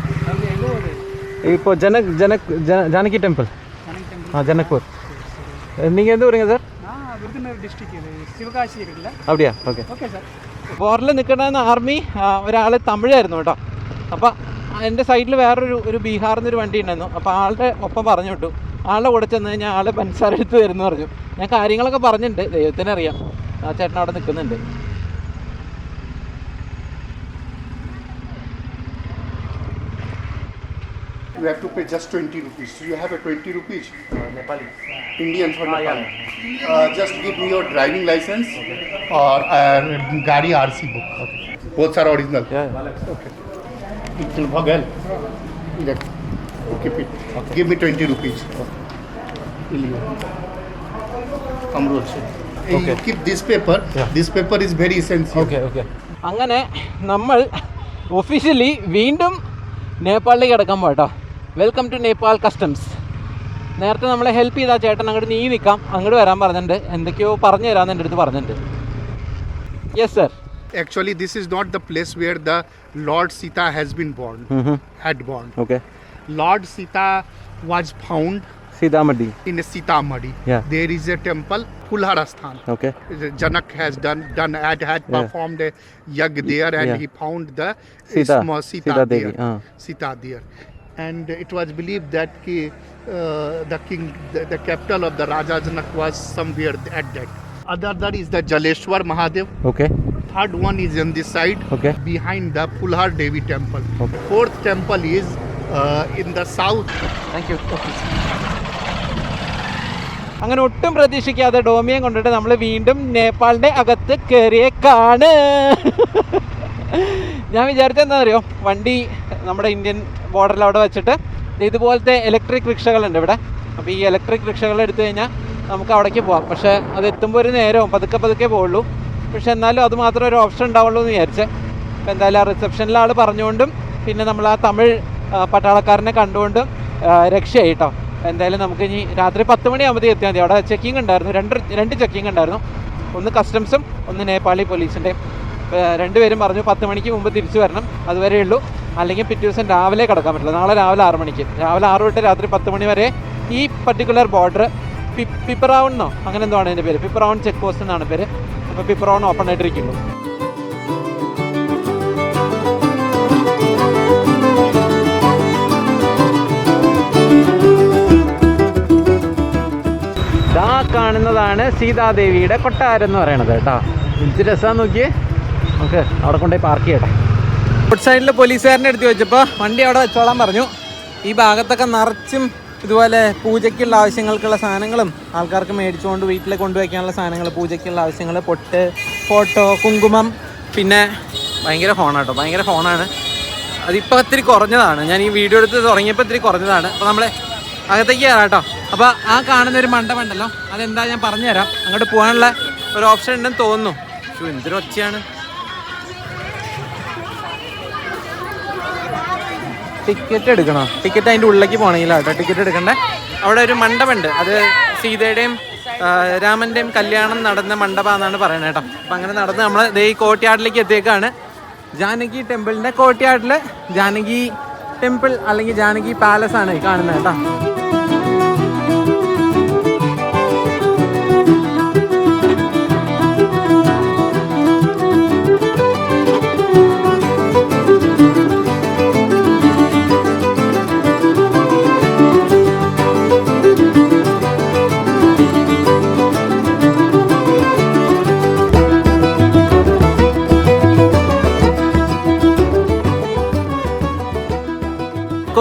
ഇപ്പോൾ ஜனக் ஜனக் ஜன ஜானகி டெம்பிள் ஆ ஜனக்பூர் நீங்கள் எந்த ஊருங்க சார் விருதுநகர் டிஸ்ட்ரிக்ட் சிவகாசி இருக்குல்ல அப்படியா ஓகே ஓகே சார் ബോർഡിൽ നിൽക്കുന്ന ആർമി ഒരാൾ തമിഴായിരുന്നു കേട്ടോ. അപ്പോൾ എന്റെ സൈഡിൽ വേറൊരു ഒരു ബീഹാറിൽ നിന്നൊരു വണ്ടി ഉണ്ടായിരുന്നു. അപ്പോൾ ആളുടെ ഒപ്പം പറഞ്ഞു വിട്ടു. ആളുടെ കൂടെ ചെന്ന് കഴിഞ്ഞാൽ ആൾ പഞ്ചസാര എടുത്ത് പറഞ്ഞു. ഞാൻ കാര്യങ്ങളൊക്കെ പറഞ്ഞിട്ടുണ്ട് ദൈവത്തിന് അറിയാം ആ ചേട്ടൻ അവിടെ നിൽക്കുന്നുണ്ട്. You have to pay just 20 rupees. So you have a 20 rupees? Nepali. Indian for Nepal. Uh, just give me your driving license or uh, Gari RC book. Okay. Both are original. Okay. Little Bhagel. Let- Keep it. Give me 20 rupees. Amrod. You keep this paper. This paper is very essential. Okay okay അങ്ങനെ നമ്മൾ ഒഫീഷ്യലി വീണ്ടും നേപ്പാളിലേക്ക് കിടക്കാൻ പോട്ടോ വെൽക്കം ടു നേപ്പാൾ കസ്റ്റംസ് നേരത്തെ നമ്മളെ ഹെൽപ്പ് ചെയ്താൽ ചേട്ടൻ അങ്ങോട്ട് നീ നിൽക്കാം. അങ്ങോട്ട് വരാൻ പറഞ്ഞിട്ടുണ്ട്. എന്തൊക്കെയോ പറഞ്ഞു തരാമെന്ന് എന്റെ അടുത്ത് പറഞ്ഞിട്ടുണ്ട്. Yes sir actually this is not the place where the lord Sita has been born had born okay lord Sita was found Sitamarhi in Sitamarhi there is a temple പുലാരസ്ഥാൻ okay Janak has done done at had perform yagya there and he found the Sita Sita Devi Sita Sita there and it was believed that ki, uh, the king, the, the capital of the Rajajanak was somewhere at that. Other that is the Jaleshwar Mahadev. Okay. Third one is on this side, Okay. behind the Pulhar Devi temple. Okay. Fourth temple is uh, in the south. Thank you. Okay. അങ്ങനെ ഒട്ടും പ്രതീക്ഷിക്കാതെ ഡോമിയം കൊണ്ടിട്ട് നമ്മൾ വീണ്ടും നേപ്പാളിന്റെ അകത്ത് കയറിയേക്കാണ് ഞാൻ വിചാരിച്ചെന്താ അറിയോ വണ്ടി നമ്മുടെ ഇന്ത്യൻ ബോർഡറിൽ അവിടെ വെച്ചിട്ട് ഇതുപോലത്തെ ഇലക്ട്രിക് റിക്ഷകളുണ്ട് ഇവിടെ. അപ്പോൾ ഈ ഇലക്ട്രിക് റിക്ഷകൾ എടുത്തു കഴിഞ്ഞാൽ നമുക്ക് അവിടേക്ക് പോവാം. പക്ഷേ അത് എത്തുമ്പോൾ ഒരു നേരവും പതുക്കെ പതുക്കെ പോകുള്ളൂ പക്ഷെ എന്നാലും അത് മാത്രം ഒരു ഓപ്ഷൻ ഉണ്ടാവുള്ളൂ എന്ന് വിചാരിച്ചേ. അപ്പോൾ എന്തായാലും ആ റിസപ്ഷനിലെ ആൾ പറഞ്ഞുകൊണ്ടും പിന്നെ നമ്മൾ ആ തമിഴ് പട്ടാളക്കാരനെ കണ്ടുകൊണ്ടും രക്ഷയായി കേട്ടോ എന്തായാലും നമുക്ക് ഇനി രാത്രി പത്ത് മണിയാകുമ്പോഴത്തേക്ക് എത്തിയാൽ മതി. അവിടെ ചെക്കിംഗ് ഉണ്ടായിരുന്നു. രണ്ട് രണ്ട് ചെക്കിംഗ് ഉണ്ടായിരുന്നു. ഒന്ന് കസ്റ്റംസും ഒന്ന് നേപ്പാളി പോലീസിന്റെയും രണ്ടുപേരും പറഞ്ഞു പത്ത് മണിക്ക് മുമ്പ് തിരിച്ചു വരണം. അതുവരെ ഉള്ളൂ അല്ലെങ്കിൽ പിറ്റേ ദിവസം രാവിലെ കിടക്കാൻ പറ്റില്ല. നാളെ രാവിലെ ആറ് മണിക്ക്. രാവിലെ ആറ് തൊട്ട് രാത്രി പത്ത് മണി വരെ ഈ പർട്ടിക്കുലർ ബോർഡർ പിപ്പറൗൺ എന്നോ? അങ്ങനെ എന്തോ ആണ് എന്റെ പേര്. പിപ്പറൗൺ ചെക്ക് പോസ്റ്റ് എന്നാണ് പേര്. അപ്പോൾ പിപ്പറൗൺ ഓപ്പൺ ആയിട്ടിരിക്കുന്നു. ദാ കാണുന്നതാണ് സീതാദേവിയുടെ കൊട്ടാരം എന്ന് പറയണത് കേട്ടോ. എന്ത് രസമാണെന്ന് നോക്കിയേ. നമുക്ക് അവിടെ കൊണ്ടുപോയി പാർക്ക് ചെയ്യട്ടെ റോഡ് സൈഡിൽ പോലീസുകാരന്റെ അടുത്ത് വെച്ചപ്പോൾ വണ്ടി അവിടെ വെച്ചോളാൻ പറഞ്ഞു. ഈ ഭാഗത്തൊക്കെ നിറച്ചും ഇതുപോലെ പൂജയ്ക്കുള്ള ആവശ്യങ്ങൾക്കുള്ള സാധനങ്ങളും ആൾക്കാർക്ക് മേടിച്ചുകൊണ്ട് വീട്ടിൽ കൊണ്ടുവയ്ക്കാനുള്ള സാധനങ്ങൾ പൂജയ്ക്കുള്ള ആവശ്യങ്ങൾ പൊട്ട് ഫോട്ടോ കുങ്കുമം പിന്നെ ഭയങ്കര ഫോണാട്ടോ ഭയങ്കര ഫോണാണ് അതിപ്പോൾ ഇത്തിരി കുറഞ്ഞതാണ്. ഞാൻ ഈ വീഡിയോ എടുത്ത് തുടങ്ങിയപ്പോൾ ഇത്തിരി കുറഞ്ഞതാണ്. അപ്പോൾ നമ്മളെ അകത്തേക്ക് കയറാം കേട്ടോ. അപ്പോൾ ആ കാണുന്ന ഒരു മണ്ഡപം ഉണ്ടല്ലോ. അതെന്താ ഞാൻ പറഞ്ഞുതരാം. അങ്ങോട്ട് പോകാനുള്ള ഒരു ഓപ്ഷൻ ഉണ്ടെന്ന് തോന്നുന്നു. എന്തൊരു ഒച്ചയാണ്. ടിക്കറ്റ് എടുക്കണോ? ടിക്കറ്റ് അതിന്റെ ഉള്ളിലേക്ക് പോകണമെങ്കിലോ കേട്ടോ. ടിക്കറ്റ് എടുക്കണ്ടേ? അവിടെ ഒരു മണ്ഡപമുണ്ട്. അത് സീതയുടെയും രാമന്റെയും കല്യാണം നടന്ന മണ്ഡപം എന്നാണ് പറയുന്നത് കേട്ടോ. അപ്പം അങ്ങനെ നടന്ന് നമ്മൾ ദേ ഈ കോട്ടയാടിലേക്ക് എത്തിയേക്കാണ്. ജാനകി ടെമ്പിളിന്റെ കോട്ടയാട്ടിൽ ജാനകി ടെമ്പിൾ അല്ലെങ്കിൽ ജാനകി പാലസ് ആണ് കാണുന്നത് കേട്ടോ.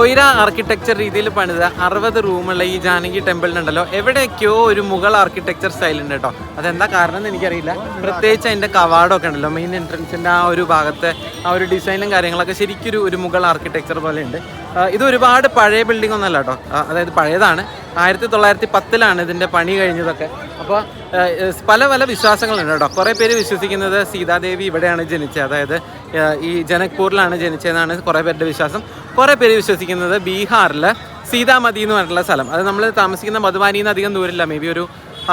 കൊയ്ര ആർക്കിടെക്ചർ രീതിയിൽ പണിത അറുപത് റൂമുള്ള ഈ ജാനകി ടെമ്പിളിനുണ്ടല്ലോ എവിടെയൊക്കെയോ ഒരു മുഗൾ ആർക്കിടെക്ചർ സ്റ്റൈൽ ഉണ്ട് കേട്ടോ അതെന്താ കാരണം എന്ന് എനിക്കറിയില്ല. പ്രത്യേകിച്ച് അതിന്റെ കവാടമൊക്കെ ഉണ്ടല്ലോ. മെയിൻ എൻട്രൻസിന്റെ ആ ഒരു ഭാഗത്തെ ആ ഒരു ഡിസൈനും കാര്യങ്ങളൊക്കെ ശരിക്കും ഒരു മുഗൾ ആർക്കിടെക്ചർ പോലെ ഉണ്ട്. ഇത് ഒരുപാട് പഴയ ബിൽഡിംഗ് ഒന്നല്ല കേട്ടോ അതായത് പഴയതാണ്. ആയിരത്തി തൊള്ളായിരത്തി പത്തിലാണ് ഇതിന്റെ പണി കഴിഞ്ഞതൊക്കെ അപ്പോൾ പല പല വിശ്വാസങ്ങളുണ്ട് കേട്ടോ. കുറേ പേര് വിശ്വസിക്കുന്നത് സീതാദേവി ഇവിടെയാണ് ജനിച്ചത്. അതായത് ഈ ജനക്പൂരിലാണ് ജനിച്ചതെന്നാണ് കുറേ പേരുടെ വിശ്വാസം. കുറേ പേര് വിശ്വസിക്കുന്നത് ബീഹാറിൽ സീതാമതി എന്ന് പറഞ്ഞിട്ടുള്ള സ്ഥലം. അത് നമ്മൾ താമസിക്കുന്ന മധുബാനിയിൽ നിന്ന് അധികം ദൂരമില്ല. മേ ബി ഒരു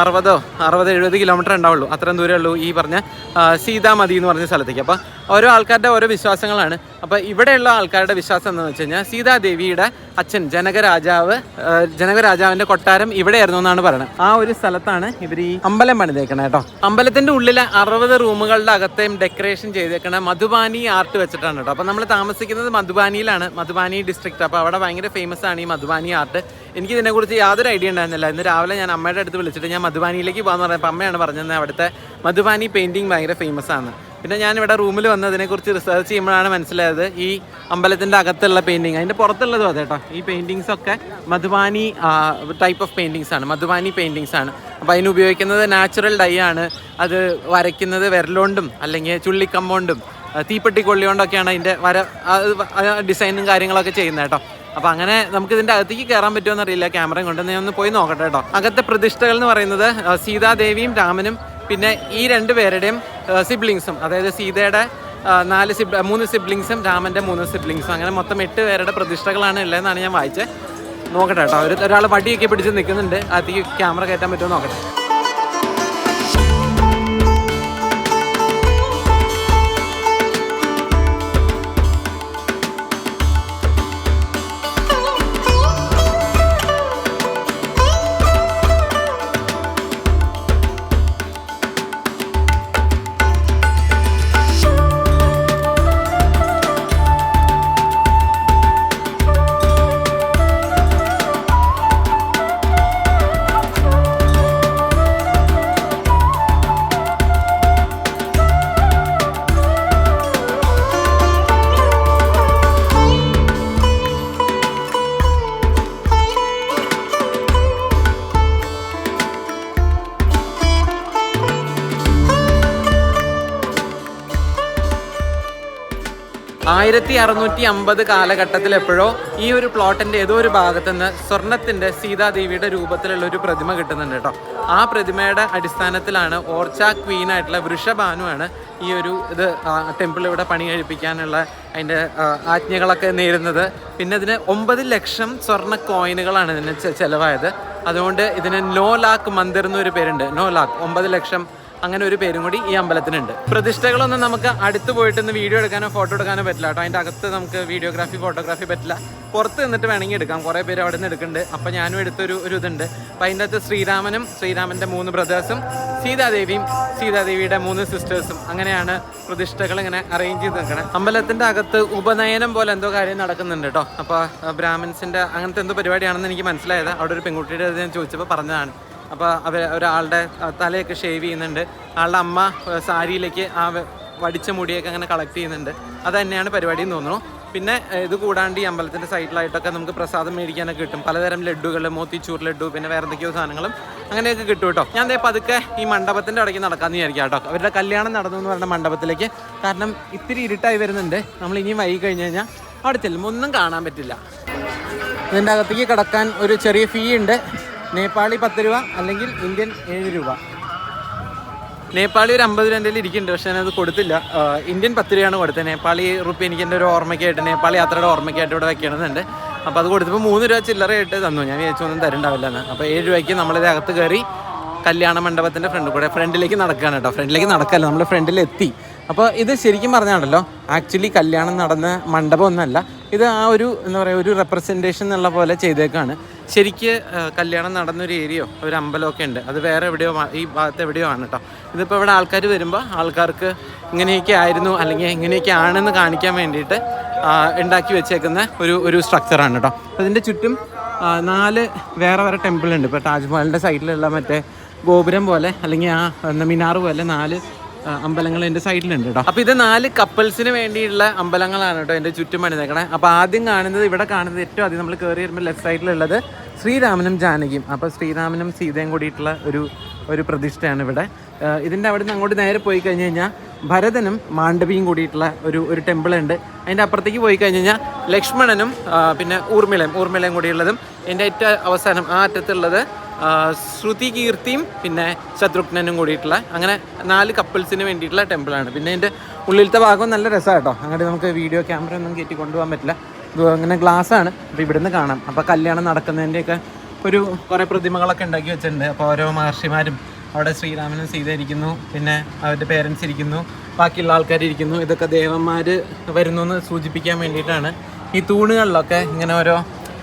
അറുപതോ അറുപത് എഴുപത് കിലോമീറ്റർ ഉണ്ടാവുള്ളൂ. അത്രയും ദൂരമേ ഉള്ളൂ ഈ പറഞ്ഞ സീതാമതി എന്ന് പറഞ്ഞ സ്ഥലത്തേക്ക്. അപ്പോൾ ഓരോ ആൾക്കാരുടെ ഓരോ വിശ്വാസങ്ങളാണ്. അപ്പോൾ ഇവിടെയുള്ള ആൾക്കാരുടെ വിശ്വാസം എന്താണെന്ന് വെച്ച് കഴിഞ്ഞാൽ സീതാദേവിയുടെ അച്ഛൻ ജനകരാജാവ് ജനകരാജാവിന്റെ കൊട്ടാരം ഇവിടെയായിരുന്നു എന്നാണ് പറയുന്നത് ആ ഒരു സ്ഥലത്താണ് ഇവർ ഈ അമ്പലം പണിതേക്കണേ കേട്ടോ. അമ്പലത്തിന്റെ ഉള്ളിലെ അറുപത് റൂമുകളുടെ അകത്തെയും ഡെക്കറേഷൻ ചെയ്തേക്കണ മധുബാനി ആർട്ട് വെച്ചിട്ടാണ് കേട്ടോ. അപ്പോൾ നമ്മൾ താമസിക്കുന്നത് മധുബാനിയിലാണ്. മധുബാനി ഡിസ്ട്രിക്റ്റ് അപ്പോൾ അവിടെ ഭയങ്കര ഫേമസ് ആണ് ഈ മധുബാനി ആർട്ട്. എനിക്ക് ഇതിനെക്കുറിച്ച് യാതൊരു ഐഡിയ ഉണ്ടായിരുന്നില്ല. ഇന്ന് രാവിലെ ഞാൻ അമ്മയുടെ അടുത്ത് വിളിച്ചിട്ട് ഞാൻ മധുബാനിയിലേക്ക് പോകാന്ന് പറഞ്ഞപ്പോൾ അമ്മയാണ് പറഞ്ഞത് അവിടുത്തെ മധുബാനി പെയിന്റിങ് ഭയങ്കര ഫേമസ് ആണ് പിന്നെ ഞാൻ ഇവിടെ റൂമിൽ വന്ന് അതിനെക്കുറിച്ച് റിസർച്ച് ചെയ്യുമ്പോഴാണ് മനസ്സിലായത് ഈ അമ്പലത്തിന്റെ അകത്തുള്ള പെയിന്റിങ് അതിന്റെ പുറത്തുള്ളതും അതെ കേട്ടോ. ഈ പെയിന്റിങ്സ് ഒക്കെ മധുബാനി ടൈപ്പ് ഓഫ് പെയിന്റിങ്സ് ആണ്. മധുബാനി പെയിന്റിങ്സ് ആണ്. അപ്പോൾ അതിന് ഉപയോഗിക്കുന്നത് നാച്ചുറൽ ഡൈ ആണ്. അത് വരയ്ക്കുന്നത് വിരലോണ്ടും അല്ലെങ്കിൽ ചുള്ളിക്കമ്പോണ്ടും തീപ്പെട്ടി കൊള്ളിയോണ്ടൊക്കെയാണ് അതിന്റെ വര ഡിസൈനും കാര്യങ്ങളൊക്കെ ചെയ്യുന്നത് കേട്ടോ. അപ്പോൾ അങ്ങനെ നമുക്ക് ഇതിന്റെ അകത്തേക്ക് കയറാൻ പറ്റുമോ എന്നറിയില്ല. ക്യാമറയും കൊണ്ട് ഞാൻ ഒന്ന് പോയി നോക്കട്ടെ കേട്ടോ. അകത്തെ പ്രതിഷ്ഠകൾ എന്ന് പറയുന്നത് സീതാദേവിയും രാമനും പിന്നെ ഈ രണ്ട് പേരുടെയും സിബ്ലിങ്സും അതായത് സീതയുടെ നാല് സിബ് മൂന്ന് സിബ്ലിങ്സും രാമന്റെ മൂന്ന് സിബ്ലിങ്സും അങ്ങനെ മൊത്തം എട്ട് പേരുടെ പ്രതിഷ്ഠകളാണ് ഉള്ളതെന്നാണ് ഞാൻ വായിച്ചത്. നോക്കട്ടെ കേട്ടോ ഒരു ഒരാൾ വടിയൊക്കെ പിടിച്ച് നിൽക്കുന്നുണ്ട് അതിലേക്ക് ക്യാമറ കയറ്റാൻ പറ്റുമോ നോക്കട്ടെ. ആയിരത്തി അറുന്നൂറ്റി അമ്പത് കാലഘട്ടത്തിൽ എപ്പോഴോ ഈ ഒരു പ്ലോട്ടിന്റെ ഏതോ ഒരു ഭാഗത്തു നിന്ന് സ്വർണത്തിന്റെ സീതാദേവിയുടെ രൂപത്തിലുള്ള ഒരു പ്രതിമ കിട്ടുന്നുണ്ട് കേട്ടോ. ആ പ്രതിമയുടെ അടിസ്ഥാനത്തിലാണ് ഓർച്ച ക്വീൻ ആയിട്ടുള്ള വൃഷഭാനുവാണ് ഈ ഒരു ഇത് ടെമ്പിൾ ഇവിടെ പണി കഴിപ്പിക്കാനുള്ള അതിന്റെ ആജ്ഞകളൊക്കെ നേരുന്നത്. പിന്നെ ഇതിന് ഒമ്പത് ലക്ഷം സ്വർണ കോയിനുകളാണ് ഇതിന് ചെലവായത്. അതുകൊണ്ട് ഇതിന് നോ ലാക്ക് മന്ദിർ എന്നൊരു പേരുണ്ട്. നോ ലാക്ക് ഒമ്പത് ലക്ഷം അങ്ങനെ ഒരു പേരും കൂടി ഈ അമ്പലത്തിനുണ്ട്. പ്രതിഷ്ഠകളൊന്നും നമുക്ക് അടുത്ത് പോയിട്ട് ഒന്ന് വീഡിയോ എടുക്കാനോ ഫോട്ടോ എടുക്കാനോ പറ്റില്ല കേട്ടോ. അതിന്റെ അകത്ത് നമുക്ക് വീഡിയോഗ്രാഫി ഫോട്ടോഗ്രാഫി പറ്റില്ല. പുറത്ത് നിന്നിട്ട് വേണമെങ്കിൽ എടുക്കാം. കുറേ പേര് അവിടെ നിന്ന് എടുക്കുന്നുണ്ട്. അപ്പോൾ ഞാനും എടുത്തൊരു ഒരു ഇതുണ്ട്. അപ്പം അതിന്റെ അകത്ത് ശ്രീരാമനും ശ്രീരാമന്റെ മൂന്ന് ബ്രദേഴ്സും സീതാദേവിയും സീതാദേവിയുടെ മൂന്ന് സിസ്റ്റേഴ്സും അങ്ങനെയാണ് പ്രതിഷ്ഠകൾ ഇങ്ങനെ അറേഞ്ച് ചെയ്ത് നിൽക്കണേ. അമ്പലത്തിന്റെ അകത്ത് ഉപനയനം പോലെ എന്തോ കാര്യം നടക്കുന്നുണ്ട് കേട്ടോ. അപ്പോൾ ബ്രാഹ്മിൻസിന്റെ അങ്ങനത്തെ എന്തോ പരിപാടിയാണെന്ന് എനിക്ക് മനസ്സിലായത്. അവിടെ ഒരു പെൺകുട്ടിയുടെ ഞാൻ ചോദിച്ചപ്പോൾ പറഞ്ഞതാണ്. അപ്പോൾ അവർ ഒരാളുടെ തലയൊക്കെ ഷേവ് ചെയ്യുന്നുണ്ട്. ആളുടെ അമ്മ സാരിയിലേക്ക് ആ വടിച്ച മുടിയൊക്കെ അങ്ങനെ കളക്ട് ചെയ്യുന്നുണ്ട്. അത് തന്നെയാണ് പരിപാടി എന്ന് തോന്നുന്നു. പിന്നെ ഇത് കൂടാണ്ട് ഈ അമ്പലത്തിന്റെ സൈഡിലായിട്ടൊക്കെ നമുക്ക് പ്രസാദം മേടിക്കാനൊക്കെ കിട്ടും. പലതരം ലഡ്ഡുകൾ മോത്തിച്ചൂർ ലഡ്ഡു പിന്നെ വേറെ എന്തൊക്കെയോ സാധനങ്ങളും അങ്ങനെയൊക്കെ കിട്ടും കേട്ടോ. ഞാൻ ദേ പതുക്കെ ഈ മണ്ഡപത്തിന്റെ ഇടയ്ക്ക് നടക്കാമെന്ന് വിചാരിക്കാം കേട്ടോ. അവരുടെ കല്യാണം നടന്നു എന്ന് പറഞ്ഞ മണ്ഡപത്തിലേക്ക്. കാരണം ഇത്തിരി ഇരുട്ടായി വരുന്നുണ്ട്. നമ്മൾ ഇനിയും വൈകി കഴിഞ്ഞ് കഴിഞ്ഞാൽ അവിടെ ചെല്ലുമ്പോൾ ഒന്നും കാണാൻ പറ്റില്ല. ഇതിന്റെ അകത്തേക്ക് കിടക്കാൻ ഒരു ചെറിയ ഫീ ഉണ്ട്. നേപ്പാളി പത്ത് രൂപ അല്ലെങ്കിൽ ഇന്ത്യൻ ഏഴ് രൂപ. നേപ്പാളി ഒരു അമ്പത് രൂപ എന്റെ ഇരിക്കുന്നുണ്ട് പക്ഷേ ഞാനത് കൊടുത്തില്ല. ഇന്ത്യൻ പത്ത് രൂപയാണ് കൊടുത്തത്. നേപ്പാളി റുപ്പി എനിക്ക് എന്റെ ഒരു ഓർമ്മയ്ക്കായിട്ട് നേപ്പാളി യാത്രയുടെ ഓർമ്മയ്ക്കായിട്ട് ഇവിടെ വെക്കണമെന്നുണ്ട് അപ്പോൾ അത് കൊടുത്തപ്പോൾ മൂന്ന് രൂപ ചില്ലറയായിട്ട് തന്നു. ഞാൻ വിചാരിച്ചൊന്നും തരണ്ടാവില്ല അപ്പോൾ ഏഴ് രൂപയ്ക്ക് നമ്മളിത് അകത്ത് കയറി കല്യാണ മണ്ഡപത്തിന്റെ ഫ്രണ്ട് കൂടെ ഫ്രണ്ടിലേക്ക് നടക്കുകയാണ് കേട്ടോ. ഫ്രണ്ടിലേക്ക് നടക്കല്ല നമ്മൾ ഫ്രണ്ടിലെത്തി. അപ്പോൾ ഇത് ശരിക്കും പറഞ്ഞാണല്ലോ ആക്ച്വലി കല്യാണം നടന്ന മണ്ഡപം ഒന്നല്ല ഇത് ആ ഒരു എന്താ പറയുക ഒരു റെപ്രസെന്റേഷൻ എന്നുള്ള പോലെ ചെയ്തേക്കാണ്. ശരിക്ക് കല്യാണം നടന്നൊരു ഏരിയയോ ഒരു അമ്പലമൊക്കെ ഉണ്ട്. അത് വേറെ എവിടെയോ ഈ ഭാഗത്ത് എവിടെയോ ആണ് കേട്ടോ ഇതിപ്പോൾ ഇവിടെ ആൾക്കാർ വരുമ്പോൾ ആൾക്കാർക്ക് ഇങ്ങനെയൊക്കെ ആയിരുന്നു അല്ലെങ്കിൽ ഇങ്ങനെയൊക്കെ ആണെന്ന് കാണിക്കാൻ വേണ്ടിയിട്ട് ഉണ്ടാക്കി വെച്ചേക്കുന്ന ഒരു ഒരു സ്ട്രക്ചറാണ് കേട്ടോ അതിന്റെ ചുറ്റും നാല് വേറെ വേറെ ടെമ്പിൾ ഉണ്ട്. ഇപ്പോൾ താജ്മഹലിന്റെ സൈഡിലുള്ള മറ്റേ ഗോപുരം പോലെ അല്ലെങ്കിൽ ആ മിനാർ പോലെ നാല് അമ്പലങ്ങൾ എന്റെ സൈഡിലുണ്ട് കേട്ടോ. അപ്പോൾ ഇത് നാല് കപ്പിൾസിന് വേണ്ടിയുള്ള അമ്പലങ്ങളാണ് കേട്ടോ എന്റെ ചുറ്റും പണിതേക്കണേ. അപ്പോൾ ആദ്യം കാണുന്നത് ഇവിടെ കാണുന്നത് ഏറ്റവും ആദ്യം നമ്മൾ കയറി വരുമ്പോൾ ലെഫ്റ്റ് സൈഡിലുള്ളത് ശ്രീരാമനും ജാനകിയും. അപ്പോൾ ശ്രീരാമനും സീതയും കൂടിയിട്ടുള്ള ഒരു ഒരു പ്രതിഷ്ഠയാണ് ഇവിടെ. ഇതിന്റെ അവിടെ നിന്ന് അങ്ങോട്ട് നേരെ പോയി കഴിഞ്ഞ് കഴിഞ്ഞാൽ ഭരതനും മാണ്ഡവിയും കൂടിയിട്ടുള്ള ഒരു ഒരു ടെമ്പിൾ ഉണ്ട്. അതിന്റെ അപ്പുറത്തേക്ക് പോയി കഴിഞ്ഞ് കഴിഞ്ഞാൽ ലക്ഷ്മണനും പിന്നെ ഊർമിളയും ഊർമിളയും കൂടിയുള്ളതും എന്റെ ഏറ്റവും അവസാനം ആ അറ്റത്തുള്ളത് ശ്രുതി കീർത്തിയും പിന്നെ ശത്രുഘ്നനും കൂടിയിട്ടുള്ള അങ്ങനെ നാല് കപ്പിൾസിന് വേണ്ടിയിട്ടുള്ള ടെമ്പിളാണ്. പിന്നെ അതിന്റെ ഉള്ളിലത്തെ ഭാഗം നല്ല രസമാണ് കേട്ടോ അങ്ങോട്ട് നമുക്ക് വീഡിയോ ക്യാമറ ഒന്നും കയറ്റി കൊണ്ടുപോകാൻ പറ്റില്ല. അങ്ങനെ ഗ്ലാസ് ആണ്. അപ്പോൾ ഇവിടുന്ന് കാണാം. അപ്പോൾ കല്യാണം നടക്കുന്നതിന്റെയൊക്കെ ഒരു കുറേ പ്രതിമകളൊക്കെ ഉണ്ടാക്കി വെച്ചിട്ടുണ്ട്. അപ്പോൾ ഓരോ മഹർഷിമാരും അവിടെ ശ്രീരാമനും സീത ഇരിക്കുന്നു. പിന്നെ അവരുടെ പേരൻസ് ഇരിക്കുന്നു. ബാക്കിയുള്ള ആൾക്കാർ ഇരിക്കുന്നു. ഇതൊക്കെ ദേവന്മാർ വരുന്നു എന്ന് സൂചിപ്പിക്കാൻ വേണ്ടിയിട്ടാണ്. ഈ തൂണുകളിലൊക്കെ ഇങ്ങനെ ഓരോ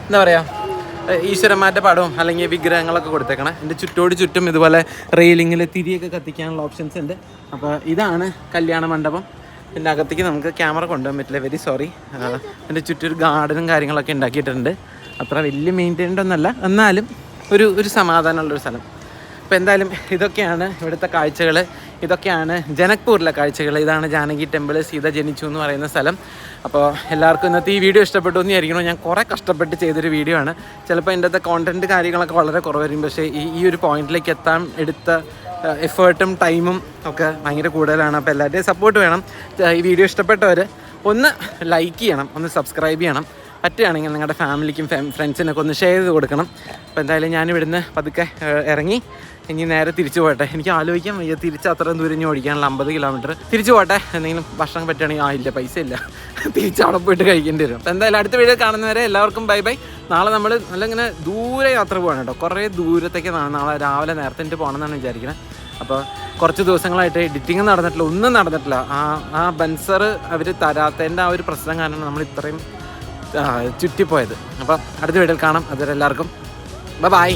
എന്താ പറയുക ഈശ്വരന്മാരുടെ പടവും അല്ലെങ്കിൽ വിഗ്രഹങ്ങളൊക്കെ കൊടുത്തേക്കണേ. എന്റെ ചുറ്റോട് ചുറ്റും ഇതുപോലെ റെയിലിങ്ങിൽ തിരിയൊക്കെ കത്തിക്കാനുള്ള ഓപ്ഷൻസ് ഉണ്ട്. അപ്പോൾ ഇതാണ് കല്യാണ മണ്ഡപം. പിന്നെ അകത്തേക്ക് നമുക്ക് ക്യാമറ കൊണ്ടുപോകാൻ പറ്റില്ല. വെരി സോറി എന്റെ ചുറ്റും ഒരു ഗാർഡനും കാര്യങ്ങളൊക്കെ ഉണ്ടാക്കിയിട്ടുണ്ട്. അത്ര വലിയ മെയിന്റൈൻഡ് ഒന്നല്ല. എന്നാലും ഒരു ഒരു സമാധാനമുള്ളൊരു സ്ഥലം. അപ്പോൾ എന്തായാലും ഇതൊക്കെയാണ് ഇവിടുത്തെ കാഴ്ചകൾ ഇതൊക്കെയാണ് ജനക്പൂരിലെ കാഴ്ചകൾ. ഇതാണ് ജാനകി ടെമ്പിൾ സീത ജനിച്ചു എന്ന് പറയുന്ന സ്ഥലം. അപ്പോൾ എല്ലാവർക്കും ഇന്നത്തെ ഈ വീഡിയോ ഇഷ്ടപ്പെട്ടു എന്ന് വിചാരിക്കണം ഞാൻ കുറേ കഷ്ടപ്പെട്ട് ചെയ്തൊരു വീഡിയോ ആണ്. ചിലപ്പോൾ എന്റെ അകത്തെ കോണ്ടന്റ് കാര്യങ്ങളൊക്കെ വളരെ കുറവായിരിക്കും. പക്ഷേ ഈ ഈ ഒരു പോയിന്റിലേക്ക് എത്താൻ എടുത്ത എഫേർട്ടും ടൈമും ഒക്കെ ഭയങ്കര കൂടുതലാണ്. അപ്പോൾ എല്ലാവരുടെയും സപ്പോർട്ട് വേണം. ഈ വീഡിയോ ഇഷ്ടപ്പെട്ടവർ ഒന്ന് ലൈക്ക് ചെയ്യണം ഒന്ന് സബ്സ്ക്രൈബ് ചെയ്യണം. പറ്റുകയാണെങ്കിൽ നിങ്ങളുടെ ഫാമിലിക്കും ഫ്രണ്ട്സിനൊക്കെ ഒന്ന് ഷെയർ ചെയ്ത് കൊടുക്കണം. അപ്പോൾ എന്തായാലും ഞാൻ ഇവിടുന്ന് പതുക്കെ ഇറങ്ങി. ഇനി നേരെ തിരിച്ചു പോകട്ടെ എനിക്ക് ആലോചിക്കാൻ വയ്യ. തിരിച്ച് അത്രയും ദൂരം ഇനി ഓടിക്കാനുള്ള അമ്പത് കിലോമീറ്റർ തിരിച്ചു പോകട്ടെ എന്തെങ്കിലും ഭക്ഷണം പറ്റുകയാണെങ്കിൽ ആ ഇല്ല പൈസ ഇല്ല. തിരിച്ച് അവിടെ പോയിട്ട് കഴിക്കേണ്ടി വരും. എന്തായാലും അടുത്ത വീഡിയോ കാണുന്നവരെ എല്ലാവർക്കും ബൈ ബൈ. നാളെ നമ്മൾ നല്ല ഇങ്ങനെ ദൂരെ യാത്ര പോകണം കേട്ടോ. കുറേ ദൂരത്തേക്ക് നാളെ രാവിലെ നേരത്തെ എനിക്ക് പോകണമെന്നാണ് വിചാരിക്കുന്നത് അപ്പോൾ കുറച്ച് ദിവസങ്ങളായിട്ട് എഡിറ്റിംഗ് നടന്നിട്ടില്ല. ഒന്നും നടന്നിട്ടില്ല. ആ ആ ബൻസർ അവർ തരാത്തതിന്റെ ആ ഒരു പ്രശ്നം കാരണം നമ്മൾ ഇത്രയും ചുറ്റിപ്പോയത്. അപ്പോൾ അടുത്ത വീഡിയോയിൽ കാണാം. അതുവരെ എല്ലാവർക്കും ബൈ.